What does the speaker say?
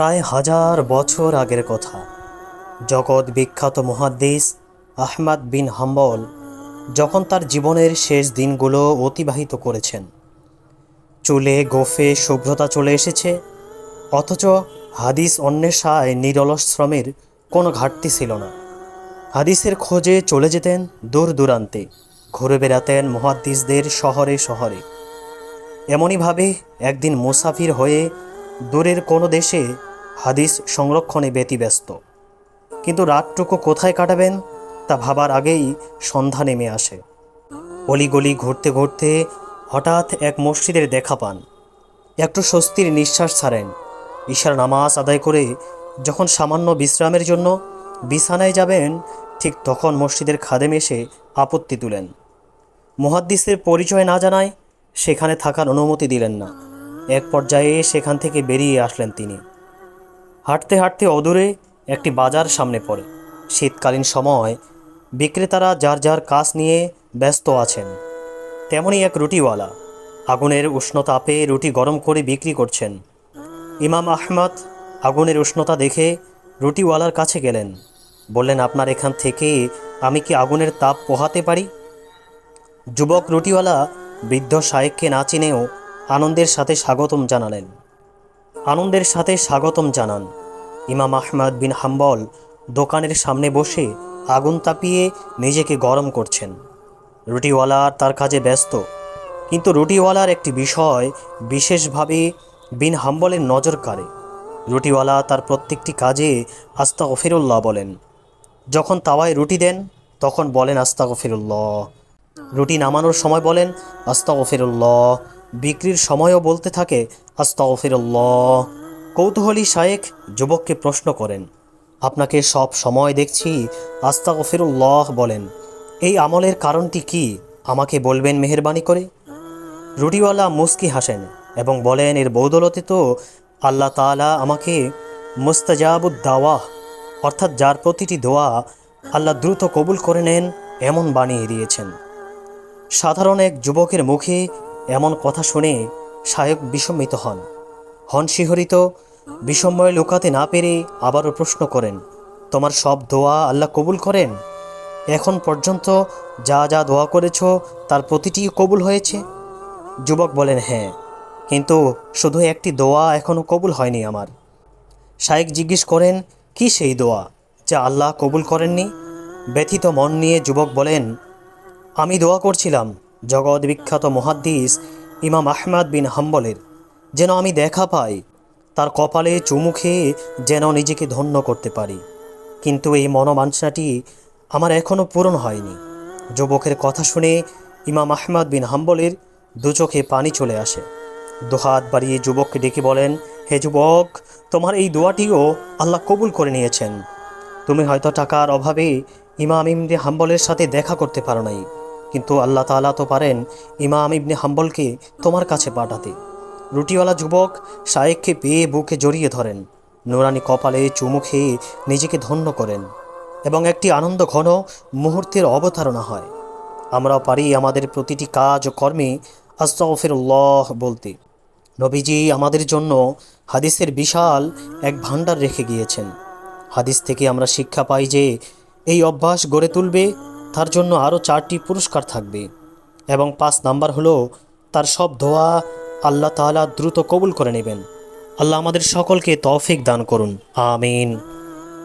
প্রায় হাজার বছর আগের কথা। জগৎ বিখ্যাত মুহাদ্দিস আহমাদ বিন হাম্বল যখন তার জীবনের শেষ দিনগুলো অতিবাহিত করেছেন। চুলে, গোফে শুভ্রতা চলে এসেছে, অথচ হাদিস অন্বেষায় নিরলস শ্রমের কোনো ঘাটতি ছিল না। হাদিসের খোঁজে চলে যেতেন দূর দূরান্তে, ঘুরে বেড়াতেন মুহাদ্দিসদের শহরে শহরে। এমনইভাবে একদিন মুসাফির হয়ে দূরের কোনো দেশে হাদিস সংরক্ষণে ব্যতিব্যস্ত। কিন্তু রাতটুকু কোথায় কাটাবেন, তা ভাবার আগেই সন্ধ্যা নেমে আসে। অলিগলি ঘুরতে ঘুরতে হঠাৎ এক মসজিদের দেখা পান। একটু স্বস্তির নিঃশ্বাস ছাড়েন। ঈশার নামাজ আদায় করে যখন সামান্য বিশ্রামের জন্য বিছানায় যাবেন, ঠিক তখন মসজিদের খাদেম এসে আপত্তি তুলেন। মুহাদ্দিসের পরিচয় না জানায় সেখানে থাকার অনুমতি দিলেন না। এক পর্যায়ে সেখান থেকে বেরিয়ে আসলেন তিনি। হাঁটতে হাঁটতে অদূরে একটি বাজার সামনে পড়ে। শীতকালীন সময় বিক্রেতারা যার যার কাজ নিয়ে ব্যস্ত আছেন, তেমনই এক রুটিওয়ালা। আগুনের উষ্ণতাপে রুটি গরম করে বিক্রি করছেন। ইমাম আহমদ আগুনের উষ্ণতা দেখে রুটিওয়ালার কাছে গেলেন, বললেন, আপনার এখান থেকে আমি কি আগুনের তাপ পোহাতে পারি? যুবক রুটিওয়ালা বৃদ্ধ শায়েককে না চিনেও আনন্দের সাথে স্বাগতম জানালেন। আনন্দের সাথে স্বাগতম জানান। ইমাম আহমদ বিন হাম্বল দোকানের সামনে বসে আগুন তাপিয়ে নিজেকে গরম করছেন। রুটিওয়ালা তার কাজে ব্যস্ত। কিন্তু রুটিওয়ালার একটি বিষয় বিশেষভাবে বিন হাম্বলের নজর কাড়ে। রুটিওয়ালা তার প্রত্যেকটি কাজে আস্তা গফিরুল্লাহ বলেন। যখন তাওয়ায় রুটি দেন, তখন বলেন আস্তা গফিরুল্লাহ রুটি নামানোর সময় বলেন আস্তা গফিরুল্লাহ বিক্রির সময়ও বলতে থাকে আস্তা গফিরুল্লাহ কৌতূহলী শায়েক যুবককে প্রশ্ন করেন, আপনাকে সব সময় দেখছি আস্তা গফিরুল্লাহ বলেন। এই আমলের কারণটি কি? আমাকে বলবেন মেহরবানি করে? রুটিওয়ালা মুস্কি হাসেন এবং বলেন, এর বৌদলতে তো আল্লাহ তাআলা আমাকে মুস্তাজাবুদ দাওয়াহ, অর্থাৎ যার প্রতিটি দোয়া আল্লাহ দ্রুত কবুল করে নেন, এমন বানিয়ে দিয়েছেন। সাধারণ এক যুবকের মুখে এমন কথা শুনে শায়ক বিস্মিত হন। হন শিহরিত বিষময় লুকাতে না পেরে আবারও প্রশ্ন করেন, তোমার সব দোয়া আল্লাহ কবুল করেন? এখন পর্যন্ত যা যা দোয়া করেছ তার প্রতিটি কবুল হয়েছে? যুবক বলেন হ্যাঁ কিন্তু শুধু একটি দোয়া এখনও কবুল হয়নি আমার। শায়েক জিজ্ঞেস করেন, কি সেই দোয়া যা আল্লাহ কবুল করেননি? ব্যথিত মন নিয়ে যুবক বলেন, আমি দোয়া করছিলাম জগৎ বিখ্যাত মহাদ্দিস ইমাম আহমদ বিন হাম্বলের। যেন আমি দেখা পাই, তার কপালে চুমু খেয়ে যেন নিজেকে ধন্য করতে পারি। কিন্তু এই মনোমাংসাটি আমার এখনও পূরণ হয়নি। যুবকের কথা শুনে ইমাম আহমাদ বিন হাম্বলের দু চোখে পানি চলে আসে। দুহাত বাড়িয়ে যুবককে ডেকে বলেন, হে যুবক, তোমার এই দোয়াটিও আল্লাহ কবুল করে নিয়েছেন। তুমি হয়তো টাকার অভাবে ইমাম ইবনে হাম্বলের সাথে দেখা করতে পারো নাই। কিন্তু আল্লাহ তাআলা তো পারেন ইমাম ইবনে হাম্বলকে তোমার কাছে পাঠাতে। রুটিওয়ালা যুবক শায়েককে পেয়ে বুকে জড়িয়ে ধরেন, নোরানি কপালে চুমু খেয়ে নিজেকে ধন্য করেন এবং একটি আনন্দ ঘন মুহূর্তের অবতারণা হয়। আমরাও পারি আমাদের প্রতিটি কাজ ও কর্মে আস্তাগফিরুল্লাহ বলতে। নবীজি আমাদের জন্য হাদিসের বিশাল এক ভাণ্ডার রেখে গিয়েছেন। হাদিস থেকে আমরা শিক্ষা পাই যে, এই অভ্যাস গড়ে তুলবে তার জন্য আরও চারটি পুরস্কার থাকবে এবং পাঁচ নাম্বার হলো তার সব দোয়া আল্লাহ তালা দ্রুত কবুল করে নেবেন। আল্লাহ আমাদের সকলকে তৌফিক দান করুন। আমিন।